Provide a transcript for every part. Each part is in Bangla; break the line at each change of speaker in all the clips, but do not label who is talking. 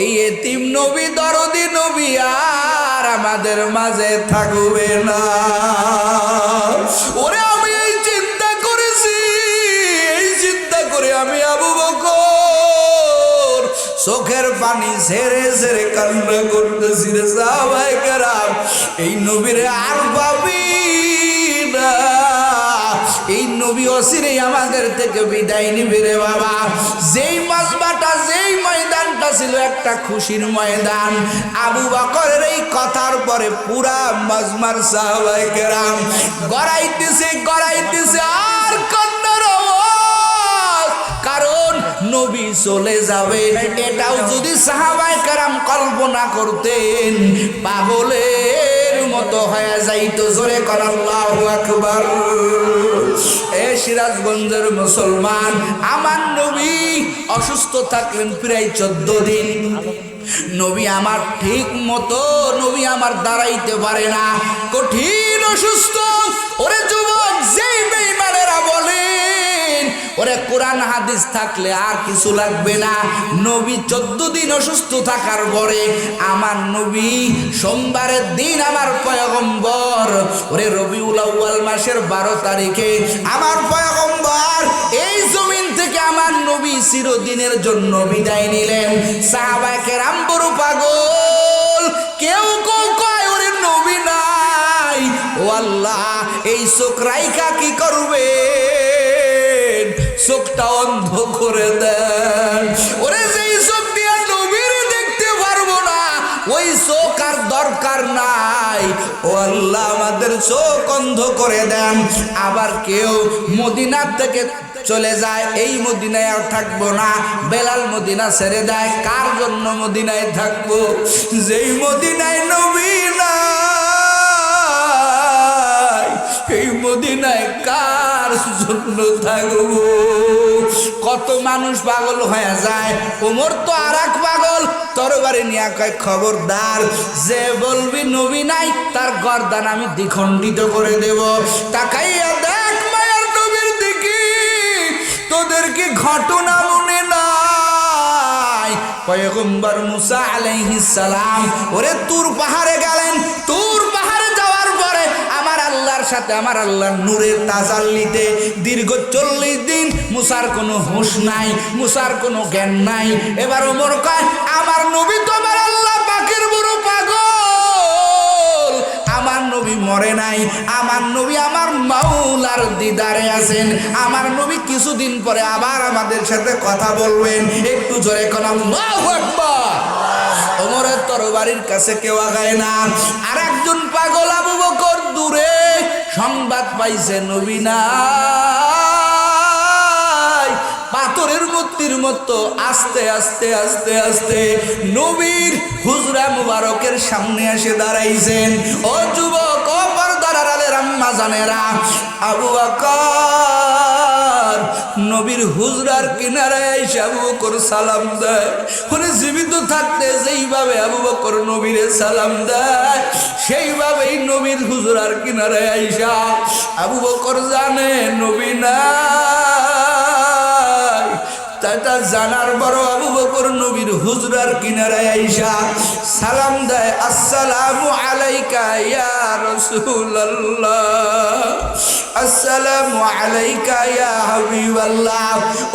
এই এতিম নবী, দরদি নবী আর আমাদের মাঝে থাকবে না। ওরে আমি এই চিন্তা করেছি, এই চিন্তা করে আমি আবু বকর চোখের পানি ঝেড়ে ঝেড়ে কান্না করতেছি রে সবাই কেরাম। এই নবীরে আর পাবি না। এই নবী অসিরে আমাদের থেকে বিদায় নিবে রে বাবা। যেই যেই ময়দানটা ছিল একটা খুশির ময়দান। আবু বকরের এই কথার পরে পুরা মাজমার সাহাবাই কেরাম গড়াইতেছে গড়াইতেছে, আর কন্যার কারণ নবী চলে যাবে। এটাও যদি সাহাবাই কারাম কল্পনা করতেন, পাগলের মতো হয়ে যাইতো। জোরে কর, আল্লাহু আকবার। সিরাজগঞ্জের মুসলমান। আমার নবী অসুস্থ থাকলেন প্রায় চোদ্দ দিন। নবী আমার ঠিক মতো, নবী আমার দাঁড়াইতে পারে না। কঠিন অসুস্থ। ওরে যুবক ওরে কোরআন হাদিস থাকলে আর কিছু লাগবে না। নবী চোদ্দ দিন অসুস্থ থাকার পরে আমার নবী সোমবারের দিন আমার পয়গম্বর। ওরে রবিউল আউয়াল মাসের বারো তারিখে আমার পয়গম্বর, এই জমিন থেকে আমার নবী চিরদিনের জন্য বিদায় নিলেন। সাহাবাকে রামবরু পাগল, কেউ কেউ কয়, ওরে নবী নাই। ও আল্লাহ, এই চোখ রাইখা কি করবে? চোখটা অন্ধ করে দেন। ওরে যেই চোখ দিয়ে নবীর দেখতে পারব না, ওই চোখ আর দরকার নাই। ও আল্লাহ, আমাদের চোখ অন্ধ করে দেন। আবার কেউ মদিনার থেকে চলে যায়, এই মদিনায় আর থাকব না। বেলাল মদিনা ছেড়ে দেয়, কার জন্য মদিনায় থাকব? যেই মদিনায় নবী নাই জন্য থাকব কত মানুষ পাগল হয়ে যায়। ওমর তো আর এক পাগল। তরবারি নিয়ে কয়, খবরদার, যে বলবি নবী নাই, তার গর্দান আমি দ্বিখণ্ডিত করে দেব। তাকাইয়া দেখ মায়ের নবীর দিকে। তোদেরকে ঘটনা মনে নাই। পয়গম্বর মুসা আলাইহিস সালাম, ওরে তুর পাহাড়ে গেলেন। সাথে আমার আল্লাহর নূরের তাজাল্লিতে দীর্ঘ চল্লিশ দিন মুসার কোনো হুঁশ নাই, মুসার কোনো জ্ঞান নাই। এবার ওমর কয়, আমার নবী তো আমার আল্লাহ পাখির বড় পাগল। আমার নবী মরে নাই, আমার নবী আমার মাওলার দিদারে আছেন। আমার নবী কিছুদিন পরে আবার আমাদের সাথে কথা বলবেন। একটু জোরে কলাম ওমরের তরবারির কাছে কেউ আগায় না। আর একজন পাগল আবু বকর দূরে সংবাদ পাইছে নবী নাই। পাথরের মূর্তির মতো আস্তে আস্তে আস্তে আস্তে নবীর হুজরা মুবারকের সামনে এসে দাঁড়াইছেন। ও যুবক, ও পর্দার আলে রাম্মা জানেরা, আবু বকর নবীর হুজরার কিনারায় এসে আবু বকর সালাম দেয়। জীবিত থাকতে যেইভাবে আবু বকর নবীরে সালাম দেয় সেইভাবেই নবীর হুজরার কিনারে আইসা আবু বকর জানে, নবী তাটা জানার বড় আবু বকর নবীর হুজরার কিনারায় আইসা সালাম দেয়, আসসালামু আলাইকা ইয়া রাসূলুল্লাহ। আসসালামু আলাইকা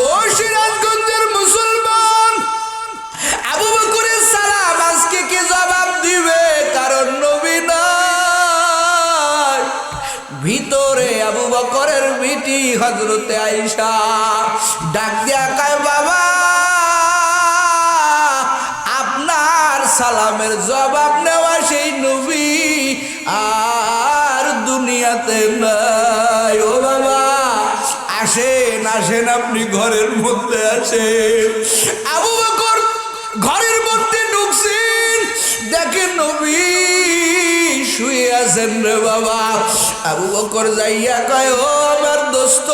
ও সিরাজগঞ্জের হজরতে আইসা ডাক দিয়া কায়, বাবা, আপনার সালামের জবাব নেওয়া সেই নবী আর দুনিয়াতে নাই। ও বাবা, আসেন আসেন, আপনি ঘরের মধ্যে আসেন। আবু বকর ঘরের মধ্যে ঢুকছেন। দেখেন নবী শুয়ে আছেন রে বাবা। আবু বকর যাইয়া কয় দোস্ত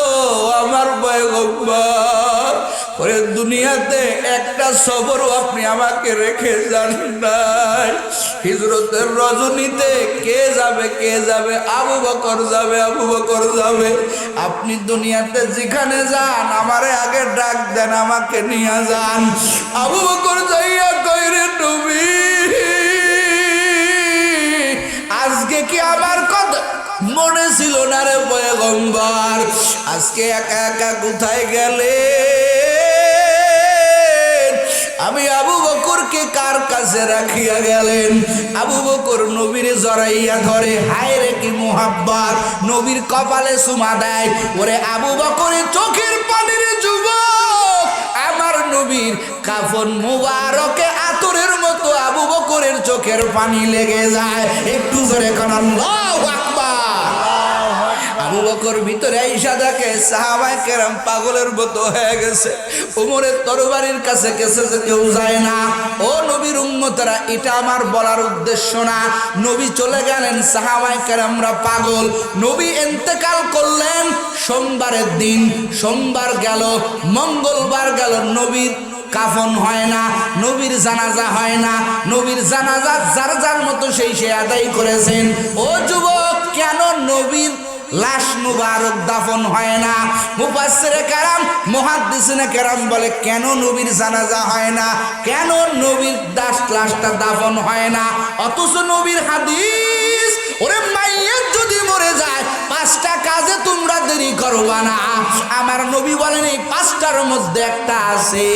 আমার বয়গম্বর দুনিয়াতে একটা সবরও আপনি আমাকে রেখে যান নাই। হিজরতের রজনীতে কে যাবে কে যাবে? আবু বকর যাবে, আবু বকর যাবে। আপনি দুনিয়াতে যেখানে যান, আমারে আগে ডাক দেন, আমাকে নিয়ে যান। আবু বকর যাইয়া কইরে তুমি আজকে কি আমার কথা পয়গম্বর। আজকে একা একা কোথায় গেলে আমি আবু বকরকে কার কাছে রাখিয়া গেলেন? আবু বকর নবীর জড়াইয়া ধরে, হায় রে কি মোহাব্বার নবীর কপালে সুমা দেয়। ওরে আবু বকরের চোখের পানির যুবক, আমার নবীর কাফন মুবারকে আতরের মতো আবু বকরের চোখের পানি লেগে যায়। একটু জোরে কারণ আবু বকর ভিতরে আইসা দেখে সাহাবাই কেরাম পাগলের মতো হয়ে গেছে। উমরের তরবারির কাছে গেছে যে কেউ যায় না। ও নবীর উম্মতরা, এটা আমার বলার উদ্দেশ্য না। নবী চলে গেলেন সাহাবাই কেরামরা পাগল। নবী এন্তেকাল করলেন, সোমবারের দিন, সোমবার গেল, মঙ্গলবার গেল, নবীর কাফন হয় না, নবীর জানাজা হয় না। নবীর জানাজা যার যার মতো সেই সে আদায় করেছেন। ও যুবক, কেন নবীর লাশ মুবারক দাফন হয় না। মুফাসসিরে কারাম, মুহাদ্দিসিনে কারাম বলে, কেন নবীর জানাজা হয় না? কেন নবীর দাস লাশটা দাফন হয় না? অথচ নবীর হাদিস, ওরে মাইয়ের যদি মরে যায় পাঁচটা কাজে তোমরা দেরি করবা না। আমার নবী বলেন, এই পাঁচটার মধ্যে একটা আছে,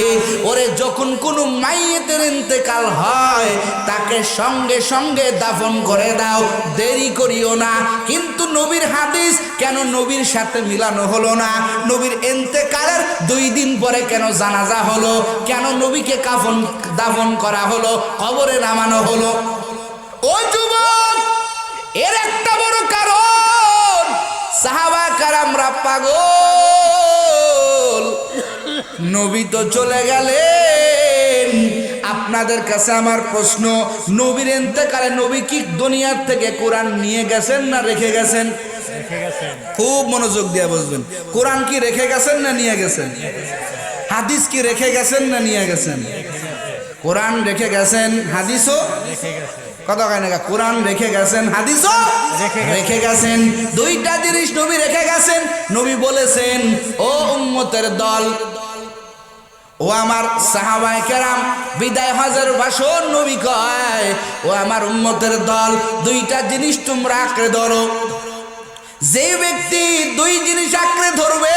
ওরে যখন কোনো মাইয়েতের ইন্তেকাল হয়, তাকে সঙ্গে সঙ্গে দাফন করে দাও, দেরি করিও না। কিন্তু নবীর হাদিস, কেন নবীর সাথে মিলানো হলো না? নবীর এন্তেকালের দুই দিন পরে কেন জানাজা হলো? কেন নবীকে কাফন, দাফন করা হলো? কবরে নামানো হলো? ও যুবক, এর একটা বড় কারণ সাহাবা কারামরা পাগল। নবী তো চলে গেলেন। আপনাদের কাছে আমার প্রশ্ন নবীর এতেকালে নবী কি দুনিয়ার থেকে কোরআন নিয়ে গেছেন না রেখে গেছেন? খুব মনোযোগ দিয়ে বুঝবেন। কোরআন কি রেখে গেছেন না নিয়ে গেছেন? হাদিস কি রেখে গেছেন না নিয়ে গেছেন? কোরআন রেখে গেছেন হাদিসও কথা কোরআন রেখে গেছেন হাদিসও রেখে গেছেন। দুইটা জিনিস নবী রেখে গেছেন। নবী বলেছেন ও উম্মতের দল ও আমার সাহাবাই কেরাম বিদায় হাজার ভাষণ নবী কয় ও আমার উম্মতের দল দুইটা জিনিস তোমরা আঁকড়ে ধরো। যে ব্যক্তি দুই জিনিস আঁকড়ে ধরবে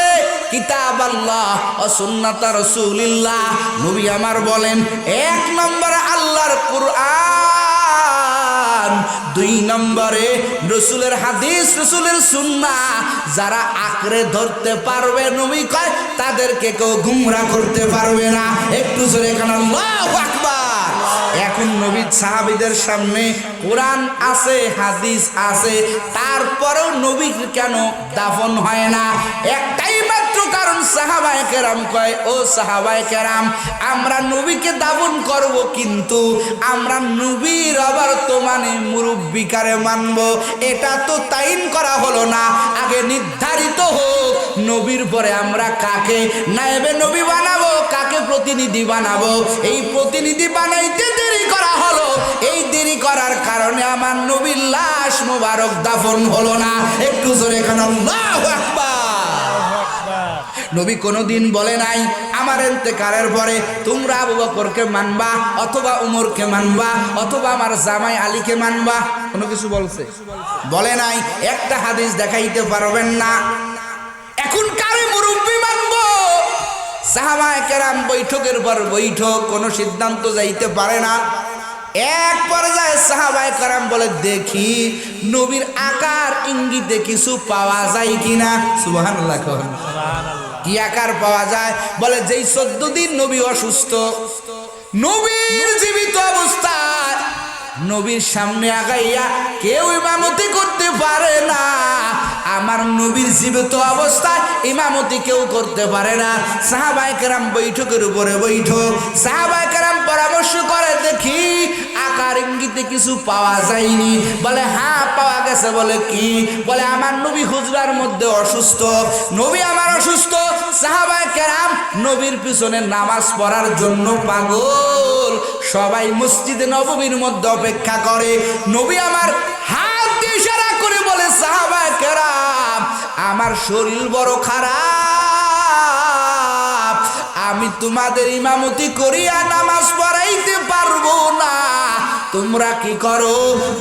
কিতাব আল্লাহ ও সুন্নাতা রসুলিল্লাহ। নবী আমার বলেন এক নম্বর আল্লাহর কুরআন দুই নম্বরে রসুলের হাদিস, রসুলের সুন্না। যারা আঁকড়ে ধরতে পারবে, নবী কয়, তাদেরকে কেউ গুমরা করতে পারবে না। একটু জোরে আকবার। এখন নবী সাহাবিদের সামনে কোরআন আছে, হাদিস আছে। তারপরেও নবী কেন দাফন হয় না? একটাই কারণ সাহাবায় কেরাম কয়, ও সাহাবায় কেরাম, আমরা নবীকে দাফন করব কিন্তু আমরা নবীর আবার তো মানে মুরব্বিকারে মানব। এটা তো তাইন করা হলো না। আগে নির্ধারিত হোক, নবীর পরে আমরা কাকে নাইবে নবী বানাবো, কাকে প্রতিনিধি বানাবো? এই প্রতিনিধি বানাইতে দেরি করা হলো। এই দেরি করার কারণে আমার নবীর লাশ মোবারক দাফন হলো না। একটু জোরে কেন নবী কোনোদিন বলে নাই, আমার এতেকারের পরে তোমরা আবু বকরকে মানবা অথবা উমরকে মানবা অথবা আমার জামাই আলীকে মানবা? কোনো কিছু বলছে? বলে নাই। একটা হাদিস দেখাইতে পারবেন না। এখন কারে মুরব্বী মানব? সাহাবায় কেরাম বৈঠকের পর বৈঠক, কোনো সিদ্ধান্ত যাইতে পারে না। এক পর্যায়ে সাহাবায় কারাম বলে, দেখি নবীর আকার ইঙ্গিতে কিছু পাওয়া যায় কিনা? কন কি আকার পাওয়া যায়? বলে যেই চোদ্দ দিন নবী অসুস্থ নবীর জীবিত অবস্থায় নবীর সামনে আগাইয়া কেউ ইমামতি করতে পারে না। আমার নবীর জীবিত অবস্থায় ইমামতি কেউ করতে পারে না। সাহাবাই কেরাম বৈঠকের উপরে বৈঠক। সাহাবাই কেরাম পরামর্শ করে, দেখি, আকার ইঙ্গিতে কিছু পাওয়া যায়নি। বলে হ্যাঁ পাওয়া গেছে। বলে, কি? বলে, আমার নবী হুজরার মধ্যে অসুস্থ। নবী আমার অসুস্থ? সাহাবাই কেরাম, নবীর পিছনে নামাজ পড়ার জন্য পাগল। সবাই মসজিদে নবমীর মধ্যে অপেক্ষা করে। নবী আমার হাত ইশারা করে বলে সাহাবাই কেরাম, আমার শরীর বড় খারাপ। আমি তোমাদের ইমামতি করিয়া নামাজ পড়াইতে পারব না। তোমরা কি করো?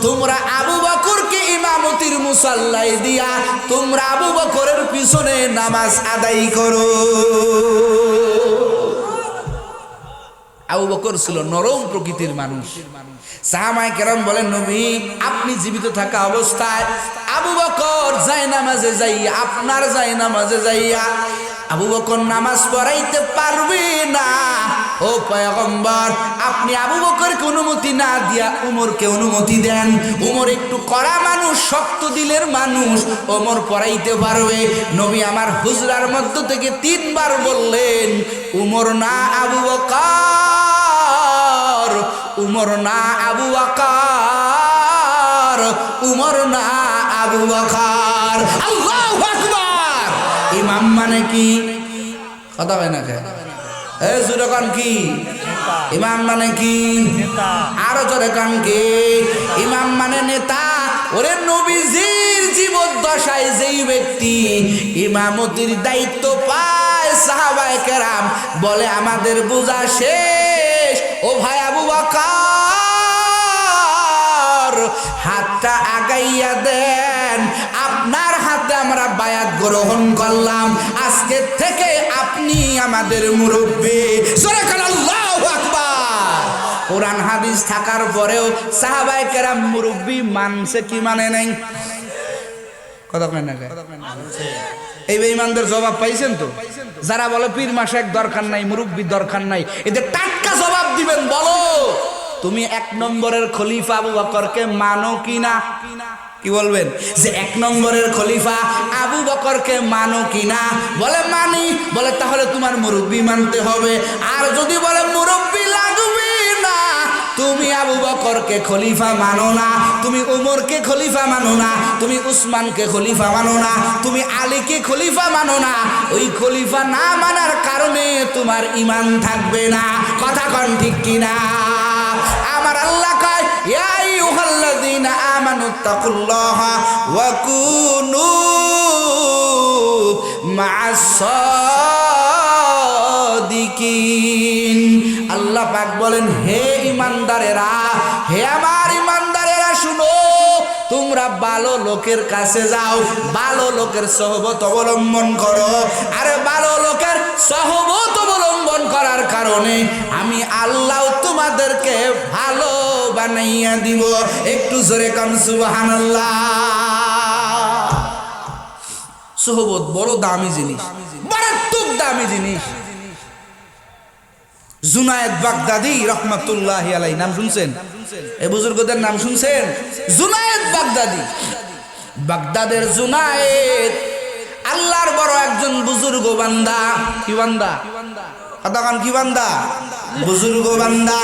তোমরা আবু বকরকে ইমামতির মুসাল্লাই দিয়া, তোমরা আবু বকরের পিছনে নামাজ আদায় করো। আবু বকর ছিল নরম প্রকৃতির মানুষ। সাহামাই কেরম বলেন, নবী, আপনি জীবিত থাকা অবস্থায় আবু বকর যায় নামাজে যাইয়া, আপনার যায় নামাজে যাইয়া, আবু বকর নামাজ পড়াইতে পারবে না। ও পয়গম্বর, আপনি আবু বকরকে অনুমতি না দিয়া উমরকে অনুমতি দেন। উমর একটু কড়া মানুষ, শক্ত দিলের মানুষ। ওমর পড়াইতে পারবে। নবী আমার হুজরার মধ্য থেকে তিনবার বললেন, উমর না আবু বকর, উমর না আবু বকর, উমর না আবু বকর আল্লাহু আকবার। ইমাম মানে কি? কথা হয় না কে? এ জোরে কান কি? ইমাম মানে কি? আরও জোরে কান কি? ইমাম মানে নেতা। ওরে নবীজির জীবদ্দশায় যেই ব্যক্তি ইমামতির দায়িত্ব পায় সাহাবায়ে কেরাম বলে আমাদের বোঝা শেষ। ও ভাই আবু বকর হাতটা আগাইয়া আমরা বায়াত গ্রহণ করলাম। আজকে থেকে আপনি আমাদের মুরব্বী। কোরআন হাদিস থাকার পরেও সাহাবায়ে কেরাম মুরব্বী মানছে কি মানে নাই? এই বেঈমানদের জবাব পাইছেন তো? যারা বলে পীর মাসেক দরকার নাই মুরব্বী দরকার নাই, এদের টাটকা জবাব দিবেন, বলো। তুমি এক নম্বরের খলিফা আবু বকরকে মানো কি না কি বলবেন? যে এক নম্বরের খলিফা আবু বকরকে মানো কি না বলে মানি। বলে তাহলে তোমার মুরব্বী মানতে হবে। আর যদি বলে মুরব্বী লাগবে না, তুমি আবু বকরকে খলিফা মানো না। তুমি উমরকে খলিফা মানো না। তুমি উসমানকে খলিফা মানো না। তুমি আলীকে খলিফা মানো না। ওই খলিফা না মানার কারণে তোমার ইমান থাকবে না। কথা কন ঠিক কিনা? আল্লাহ কয়, ইয়া আইয়ুহাল্লাযীনা আমানু তাকুল্লাহা ওয়া কুনু মা'আস সাদিকিন আল্লাহ পাক বলেন, হে ইমানদারেরা হে আমার ইমানদারেরা শুনো, তোমরা ভালো লোকের কাছে যাও, ভালো লোকের সহবত অবলম্বন করো। আরে, ভালো লোকের সহবত অবলম্বন করার কারণে আমি আল্লাহ তোমাদেরকে ভালো বানাইয়া দিব। একটু জোরে কাম সুবহানাল্লাহ। সহবত, বড় দামি জিনিস। মারাত্মক দামি জিনিস। জুনায়েদ বাগদাদি রহমাতুল্লাহ আলাই নাম শুনছেন? এই বুজুর্গদের নাম শুনছেন? জুনায়েদ বাগদাদি। বাগদাদের জুনায়েদ, আল্লাহর বড় একজন বুজুর্গ বান্দা। কি বান্দা? কতক্ষণ কি বান্দা? বুজুর্গ বান্দা।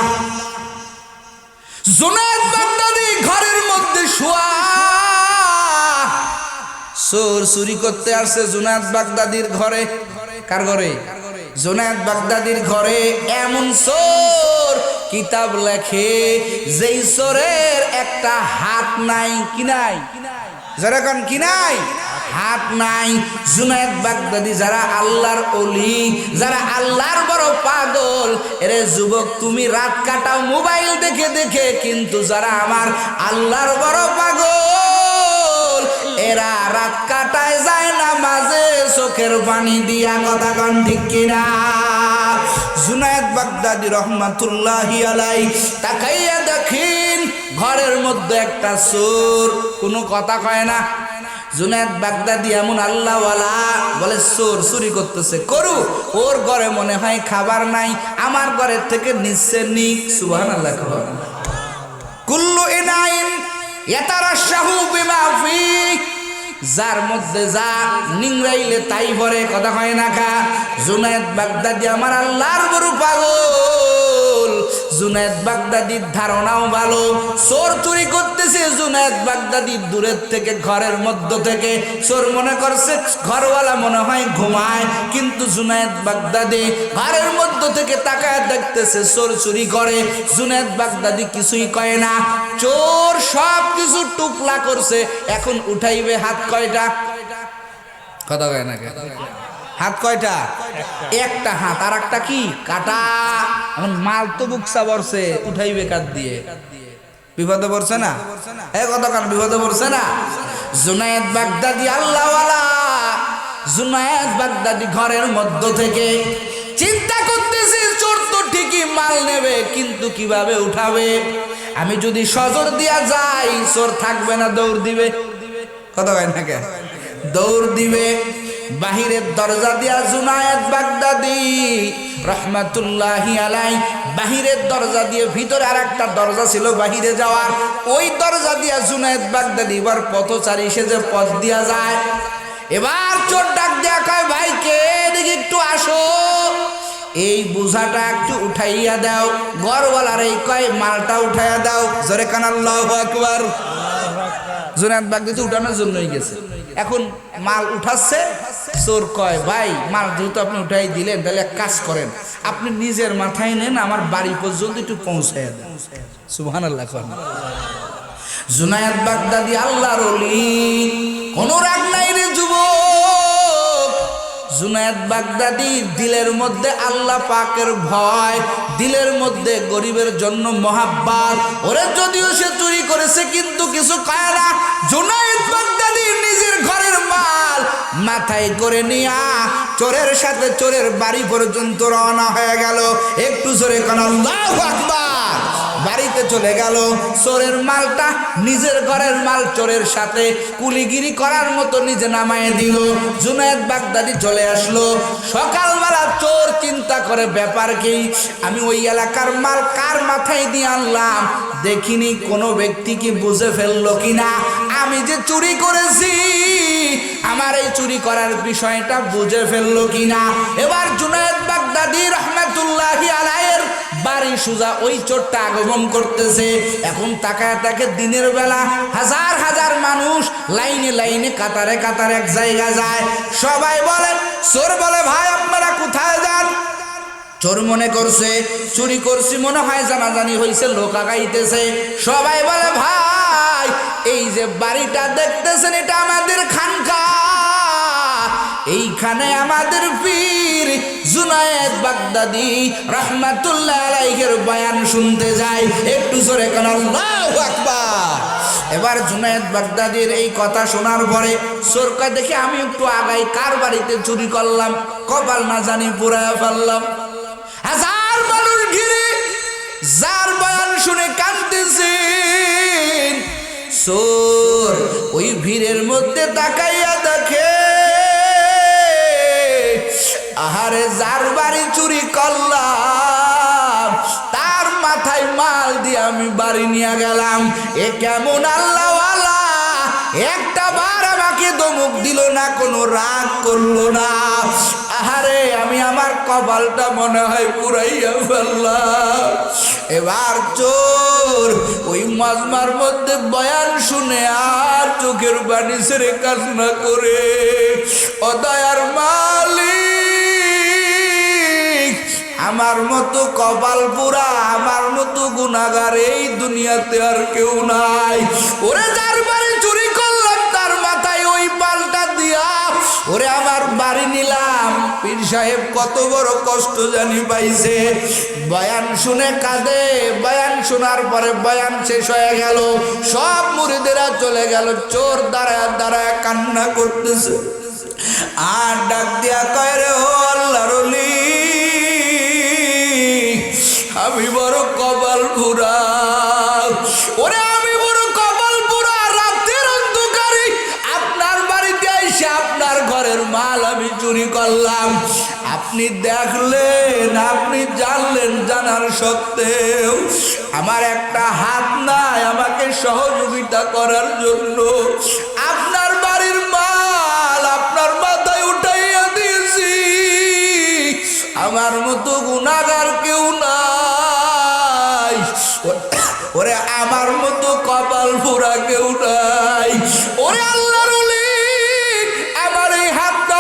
জুনায়েদ বাগদাদি ঘরের মধ্যে শোয়া। চোর চুরি করতে আসছে জুনায়েদ বাগদাদির ঘরে। কার ঘরে? জোনায়েদ বাগদাদির ঘরে এমন চোর কিতাব লেখে, যেই চোরের একটা হাত নাই, কি নাই? যেরকম কি নাই? হাত নাই। জুনায়েদ বাগদাদি যারা আল্লাহর অলি যারা আল্লাহর বড় পাগল, এরে যুবক, তুমি রাত কাটাও মোবাইল দেখে দেখে, কিন্তু যারা আমার আল্লাহর বড় পাগল, এরা রাত কাটায় যায় না মাঝে, চোখের পানি দিয়া কথা কন ঠিক কিনা? জুনায়েদ বাগদাদি রহমাতুল্লাহি আলাই তাকাইয়া দেখিন, ঘরের মধ্যে একটা চোর, কোনো কথা কয় না জুনায়েদ বাগদাদি এমন আল্লাহওয়ালা, বলে, চোর চুরি করতেছে, করু। ওর ঘরে মনে হয় খাবার নাই, আমার ঘরের থেকে নিচ্ছে নিক সুবহানাল্লাহ কুল্লু ইনাইন ইয়াতারাশাহু বিমা ফি যার মধ্যে যা নিংরাইলে তাই ভরে, কথা হয় না কা। জুনায়েদ বাগদাদি আমার আল্লাহর গরু পাগল। জুনায়েদ বাগদাদির ধারণাও ভালো। চোর চুরি করতেছে জুনায়েদ বাগদাদি দূরের থেকে, ঘরের মধ্য থেকে। চোর মনে করছে, ঘরওয়ালা মনে হয় ঘুমায়, কিন্তু জুনায়েদ বাগদাদি ঘরের মধ্য থেকে তাকায় দেখতেছে চোর চুরি করে। জুনায়েদ বাগদাদি কিছুই কয় না। চোর সব কিছু টুকলা করছে, এখন উঠাইবে হাত কয়টা? কথা কয় না? হাত কয়টা? একটা হাত আর একটা কি? কাটা। এখন মাল তো বুকসা বরছে উঠাইবে কাত দিয়ে। বিপদে পড়ছে না? এ কতক্ষণ বিপদে পড়ছে না? জুনায়েদ বাগদাদি আল্লাহওয়ালা। জুনায়েদ বাগদাদি ঘরের মধ্য থেকে চিন্তা করতেছি, চোর তো ঠিকই মাল নেবে, কিন্তু কীভাবে উঠাবে? আমি যদি সজর দিয়া যাই, চোর থাকবে না, দৌড় দিবে। কত না কে? দৌড় দিবে। বাহিরের দরজা দিয়া জুনায়েদ বাগদাদি, রহমাতুল্লাহি আলাই বাহিরের দরজা দিয়ে ভিতরে আর একটা দরজা ছিল বাহিরে যাওয়ার। ওই দরজা দিয়া জুনায়েদ বাগদাদি এবার পথচারী, সে যে পথ দিয়া যায়। এবার চোর ডাক দেয়া কয়, ভাই, কে দেখি একটু আসো। এই বোঝাটা একটু উঠাইয়া দাও। গড়ওয়ালার এই কয়, মালটা উঠাইয়া দাও। জোরে কান, আল্লাহ আকবার। জুনাদ বাগদি তো উঠানোর জন্যই গেছে। এখন মাল উঠাচ্ছে। চোর কয়, ভাই, মাল যেহেতু আপনি উঠাই দিলেন, তাহলে এক কাজ করেন। আপনি নিজের মাথায় নেন, আমার বাড়ি পর্যন্ত একটু পৌঁছায় দেন। সুবহান আল্লাহ জুনায়াত বাগদাদি রাগ নাই রে জুনায়েদ বাগদাদি দিলের মধ্যে আল্লাহ পাকের ভয়, দিলের মধ্যে গরিবের জন্য মহাব্বাত। ওরে যদিও সে চুরি করেছে, কিন্তু কিছু কয় না। জুনায়েদ বাগদাদি নিজের ঘরের মাল মাথায় করে নিয়া চোরের সাথে চোরের বাড়ি পর্যন্ত রওনা হয়ে গেল। একটু জোরে কোন, আল্লাহু আকবার! বাড়িতে চলে গেল। চোরের মালটা নিজের ঘরের মাল চোরের সাথে কুলিগিরি করার মতো নিজে নামায় দিল। জুনায়েদ বাগদাদি চলে আসলো। সকালবেলা চোর চিন্তা করে, ব্যাপার কি? আমি ওই এলাকার মাল কার মাথায় দিয়ে আনলাম? দেখিনি কোনো ব্যক্তি কি বুঝে ফেলল কিনা আমি যে চুরি করেছি, আমার এই চুরি করার বিষয়টা বুঝে ফেলল কিনা এবার জুনায়েদ বাগদাদি রহমাতুল্লাহি আলাইয়ের বাড়ি সুজা ওই চোরটা আগমন করতেছে। এখন তাকায় তাকে দিনের বেলা। হাজার হাজার মানুষ লাইনে লাইনে, কাতারে কাতারে এক জায়গা যায়। সবাই বলে, চোর বলে, ভাই, আপনারা কোথায় যান? চোর মনে করছে, চুরি করছি। মনে হয় জানাজানি হয়েছে লোক আগাইতেছে। সবাই বলে, ভাই, এই যে বাড়িটা দেখতেছেন, এটা আমাদের খানকা। এইখানে আমাদের পীর জুনায়েদ বাগদাদি রহমাতুল্লাহ আলাইহির বয়ান শুনতে যায়। একটু জোরে কেন, আল্লাহু আকবার! এবার জুনায়েদ বাগদাদির এই কথা শোনার পরে সরকার দেখে আমি একটু আগাই, কার বাড়িতে চুরি করলাম? কপাল না জানি পুরায় ফেললাম। হাজার মানুষ ঘিরে যার বয়ান শুনে কাঁদতেছে সোর ওই ভিড়ের মধ্যে তাকাইয়া দেখে আহারে যার বাড়ি চুরি করলাম, তার মাথায় মাল দিয়ে আমি বাড়ি নিয়ে গেলাম। এ কেমন আল্লাহওয়ালা? একটা বার আমাকে দমুক দিল না, কোনো রাগ করল না। আহারে, আমি আমার কপালটা মনে হয় পুরাইয়া ফেললাম। এবার চোর ওই মাজমার মধ্যে বয়ান শুনে আর চোখের বাণী ছেড়ে কান্না করে, অদয়ার মালিক আমার মতো কপাল পুরা আমার মতো গুণাগার এই দুনিয়াতে আর কেউ নাই। ওরে যার বাড়ি চুরি করলাম তার মাথায় ওই পাল্টা দিয়া। ওরে আমার বাড়ি নিলাম। পীর সাহেব কত বড় কষ্ট জানি পাইছে। বয়ান শুনে কাঁদে বয়ান শোনার পরে বয়ান শেষ হয়ে গেল। সব মুড়িদেরা চলে গেল চোর দাঁড়ায় দাঁড়ায় কান্না করতেছে। আর ডাক দিয়া কয় রে ও অলি, আমি বড় কপাল পুরা ওরে আমি বড় কপাল পুরা রাতের অন্ধকারে আপনার বাড়িতে এসে আপনার ঘরের মাল আমি চুরি করলাম। আপনি দেখলেন, আপনি জানলেন জানার সত্ত্বেও আমার একটা হাত নাই আমাকে সহযোগিতা করার জন্য। আপনার বাড়ির মাল আপনার মাথায় উঠাইয়া দিয়েছি। আমার মতো গুণাগার কেউ ওরে আমার মতো কপাল ফোরা কেউ নাই। ওরে আল্লাহ আমার এই হাতটা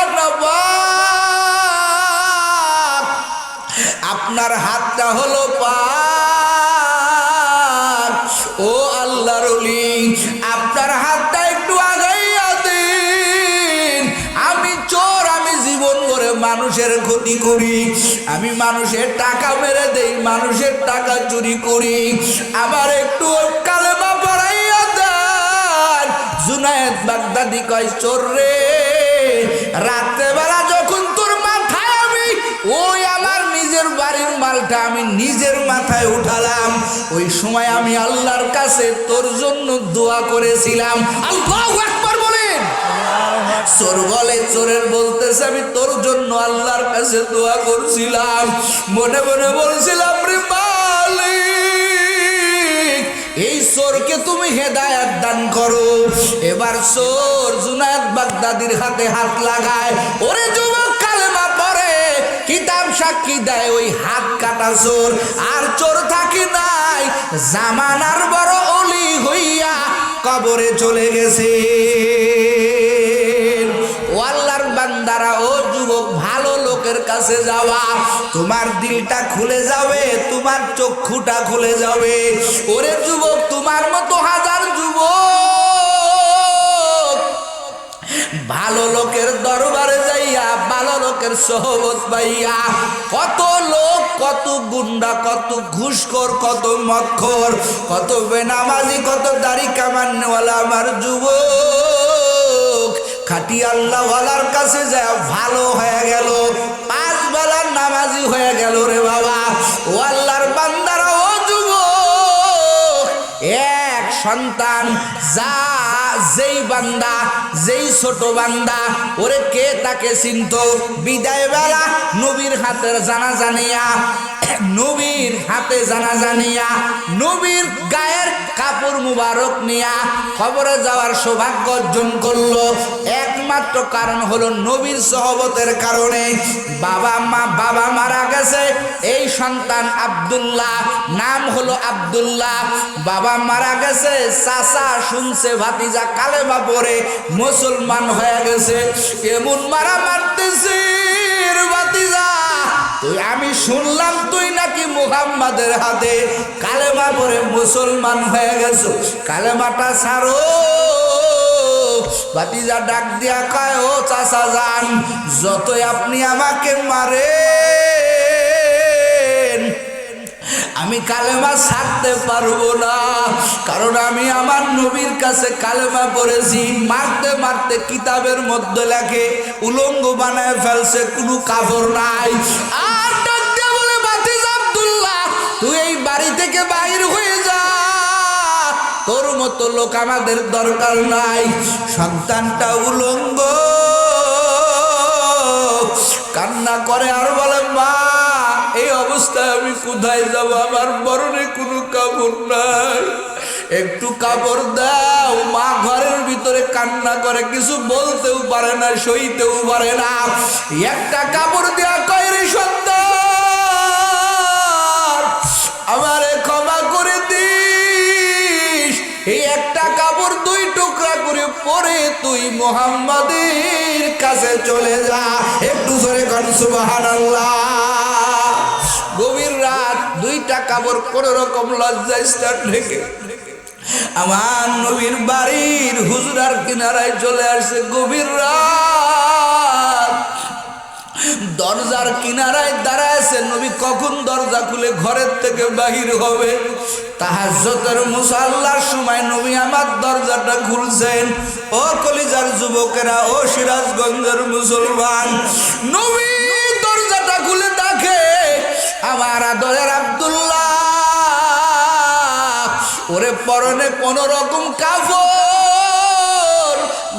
আপনার হাতটা হলো মানুষের ক্ষতি করি, আমি মানুষের টাকা মেরে দেই, মানুষের টাকা চুরি করি। আবার একটু কালে বাগদাদি কয়, চোর রে রাত্রে বেলা যখন তোর মাথায় আমি, ওই আমার নিজের বাড়ির মালটা আমি নিজের মাথায় উঠালাম। ওই সময় আমি আল্লাহর কাছে তোর জন্য দোয়া করেছিলাম। আল্লাহ চোর বলে, চোরের বলতেছে, আমি তোর জন্য আল্লাহর কাছে দোয়া করছিলাম। মনে মনে বলছিলাম, রে মালিক, এই চোরকে তুমি হেদায়াত দান করো। এবার চোর জুনায়দ বাগদাদির হাতে হাত লাগায়, ওরে যুবক, কালেমা পড়ে, কিতাব সাক্ষী দেয় ওই হাত কাটা চোর। আর চোর থাকি নাই, জামানার বড় অলি হইয়া কবরে চলে গেছে। লোকের কাছে যাওয়া, তোমার দিলটা খুলে যাবে, তোমার চক্ষুটা খুলে যাবে। ওরে যুবক, তোমার মতো হাজার যুবক। ভালো লোকের দরবারে যাইয়া, ভালো লোকের সহবত পাইয়া, কত লোক, কত গুন্ডা, কত ঘুষখোর, কত মক্ষর কত বেনামাজি, কত দাড়ি কামান্নওয়ালা আমার যুবক। খাটি আল্লাহওয়ালার কাছে যা ভালো হয়ে গেল পাঁচ বেলার নামাজি হয়ে গেল রে বাবা। ও আল্লাহর বান্দারা ও যুব এক সন্তান যা যেই বান্দা, যেই ছোট বান্দা, ওরে কে তাকে চিনত? বিদায় বেলা নবীর হাতের জানা জানিয়া নবীর হাতে জানা জানিয়া নবীর গায়ের কাপড় মুবারক নিয়া খবরে যাওয়ার সৌভাগ্য অর্জন করল। একমাত্র কারণ হলো নবীর সহবতের কারণে বাবা মা, বাবা মারা গেছে। এই সন্তান আব্দুল্লাহ, নাম হলো আব্দুল্লাহ। বাবা মারা গেছে, চাচা শুনছে, ভাতিজা কালেমা পরে মুসলমান হয়ে গেছে। এমন মারা মারতেছে ভাতিজা। তুই, আমি শুনলাম তুই নাকি মুহাম্মাদের হাতে কালেমা পরে মুসলমান হয়ে গেছো। কালেমাটা ছাড়ো। ভাতিজা ডাক দিয়া কয়, ও চাচা যান, যতই আপনি আমাকে মারে আমি কালেমা ছাড়তে পারব না। কারণ আমি আমার নবীর কাছে কালেমা পড়েছি, মারতে মারতে কিতাবের মধ্যে লেখে, উলঙ্গ বানায় ফেলছে, কোনো কাপড় নাই। আর ডাক বলে বাতিজ আব্দুল্লাহ, তুই এই বাড়ি থেকে বাইর হয়ে তোর মতো লোক আমাদের দরকার নাই। সন্তানটা উলঙ্গ। কান্না করে আর বলে, মা, এই অবস্থায় আমি কোথায় যাব? আমার বরণে কোনো কাপড় নাই। একটু কাপড় দাও। মা ঘরের ভিতরে কান্না করে, কিছু বলতেও পারে না, সইতেও পারে না। একটা কাপড় দেওয়া কয় রে সন্তান? আমারে পরে তুই মোহাম্মদের কাছে চলে যা। একটু জোরে কর সুবহানাল্লাহ। গভীর রাত, দুইটা কাপড় কোন রকম লজ্জায় স্থান রেখে আমার নবীর বাড়ির হুজরার কিনারায় চলে আসছে গভীর রাত। দরজার কিনারায় দাঁড়ায় আছে নবী, কখন দরজা খুলে ঘরের থেকে বাহির হবে? তাহাজতের মুসাল্লার সময় নবী আমার দরজাটা খুলছেন। ও কলিজার যুবকেরা, ও সিরাজগঞ্জের মুসলমান, নবী দরজাটা খুলে দেখে আমার আদরের আব্দুল্লাহ, ওরে পরনে কোন রকম কাপড়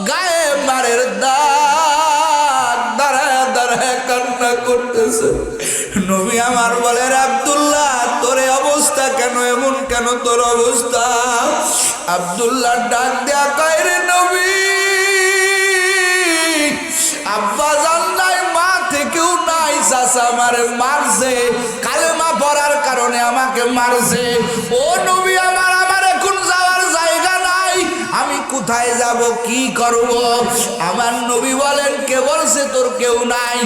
গায়ে মারের দাগ করতেছে। নবী আমার বলে আব্দুল্লাহ, তোর অবস্থা কেন? এমন কেন তোর অবস্থা? আব্দুল্লাহ ডাক দেয়া কয়, রে নবী, আব্বা জান মা থেকেও নাই, চাচা আমারে মারছে, কালেমা পড়ার কারণে আমাকে মারছে। ও নবী কোথায় যাব, কি করব? আমার নবী বলেন কে বলছে তোর কেউ নাই।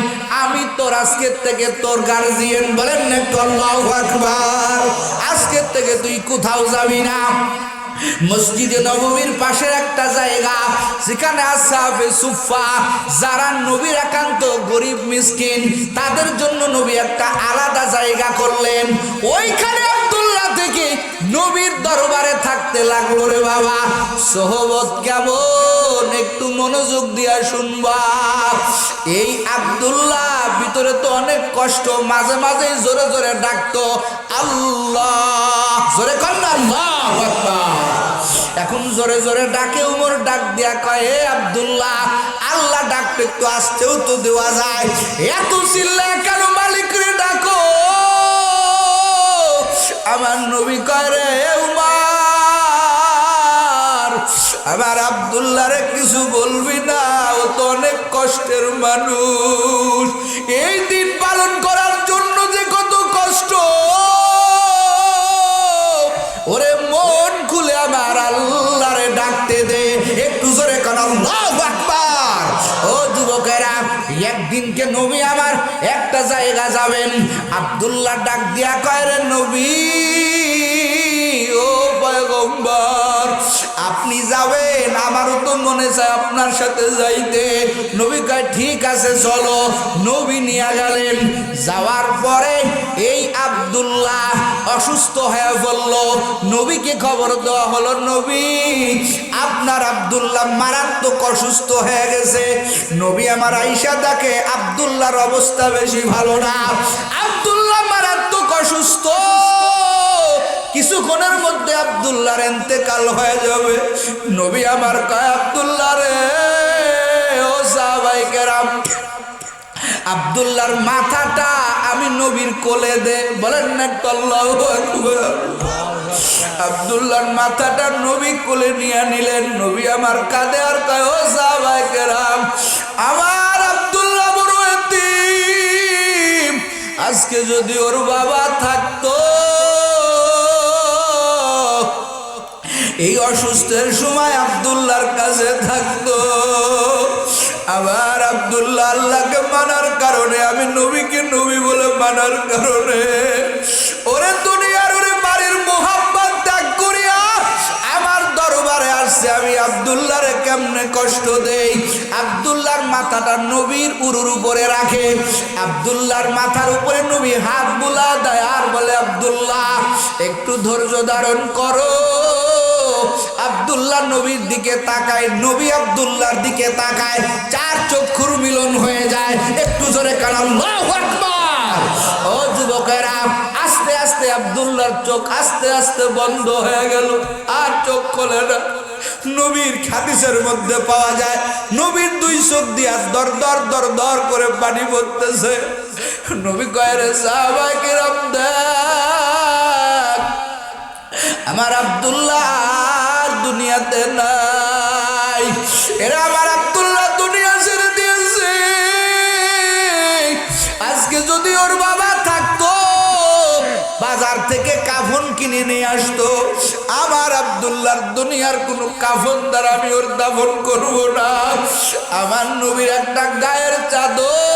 আমি তোর আজকের থেকে তোর গার্জিয়ান বলেন আজকের থেকে তুই কোথাও যাবি না। মসজিদে নবমীর পাশের একটা জায়গা, যেখানে আসাবে সুফা যারা নবীর একান্ত গরিব মিসকিন, তাদের জন্য নবী একটা আলাদা জায়গা করলেন। ওইখানে নবীর দরবারে থাকতে লাগল রে বাবা। সোহবত কেমন? একটু মনোযোগ দিয়া শুনবা। এই আব্দুল্লাহ ভিতরে তো অনেক কষ্ট, মাঝে মাঝে জোরে জোরে ডাকতো, আল্লাহ। জোরে এখন জোরে জোরে ডাকে, উমর ডাক দিয়া কয় হে আব্দুল্লাহ, আল্লাহ ডাকতে একটু আসতেও তো দেওয়া যায়। এত চিল্লা কেন আমার নবী করে, উমার। আমার আবদুল্লা রে কিছু বলবি না, ও তো অনেক কষ্টের মানুষ। এই দিন পালন করার জন্য যে কত কষ্ট। ওরে মন খুলে আমার আল্লাহরে একদিনকে নবী আমার একটা জায়গা যাবেন। আবদুল্লাহ ডাক দিয়া কয় রে নবী ও পয়গম্বর আপনি যাবেন, আমারও তো মনে চায় আপনার সাথে যাইতে। নবী কয়, ঠিক আছে, চলো। নবী নিয়ে গেলেন। যাওয়ার পরে এই আবদুল্লাহ অসুস্থ হয়ে বলল, নবীকে খবর দেওয়া হলো, নবী, আপনার আব্দুল্লাহ মারাত্মক অসুস্থ হয়ে গেছে। নবী আমার আইসা দেখে, আব্দুল্লাহর অবস্থা বেশি ভালো না। আব্দুল্লাহ মারাত্মক অসুস্থ। কিছুক্ষণের মধ্যে আব্দুল্লাহর এন্তেকাল হয়ে যাবে। নবী আমার কয়, আব্দুল্লাহ রে, ও সাহাবাই কেরাম, আব্দুল্লাহর মাথাটা আমি নবীর কোলে দে। বলেন না আকবার। আব্দুল্লাহর মাথাটা নবী কোলে নিয়ে নিলেন। নবী আমার কাঁধে আর কয়, ও সাহাবাই কেরাম, আমার আব্দুল্লাহ আজকে যদি ওর বাবা থাকতো এই অসুস্থের সময় আব্দুল্লাহর কাছে থাকতো। আবার আব্দুল্লাহ আল্লাহকে মানার কারণে, আমি নবীকে নবী বলে মানার কারণে, ওরে দুনিয়ার, ওরে বাড়ির মোহাম্মদ ত্যাগ করিয়া আমার দরবারে আসছে। আমি আব্দুল্লাহরে কেমনে কষ্ট দেই? আব্দুল্লাহর মাথাটা নবীর উরুর উপরে রাখে। আব্দুল্লাহর মাথার উপরে নবী হাত বুলা দেয় আর বলে, আব্দুল্লাহ, একটু ধৈর্য ধারণ করো। আব্দুল্লাহ নবীর দিকে তাকায়, নবী আব্দুল্লাহর দিকে তাকায়, চার চক্ষুর মিলন হয়ে যায়। একটু জোরে কালাম ও যুবকেরা, আস্তে আস্তে আব্দুল্লাহর চোখ আস্তে আস্তে বন্ধ হয়ে গেল। আর চোখ খোলে না। নবীর খাদিসের মধ্যে পাওয়া যায়, নবীর দুই চোখ দিয়া দর দর দর দর করে পানি পড়তেছে। নবী কয়ের সাহাবাই কিরম দেখ, আমার আব্দুল্লাহ দুনিয়াতে নাই। এরা আমার আব্দুল্লাহ দুনিয়া ছেড়ে দিয়েছে। আজকে যদি ওর বাবা থাকতো, বাজার থেকে কাফন কিনে নিয়ে আসতো, আমার আব্দুল্লাহর দুনিয়ার কোনো কাফন দ্বারা আমি ওর দাফন করব না। আমার নবীর একটা গায়ের চাদর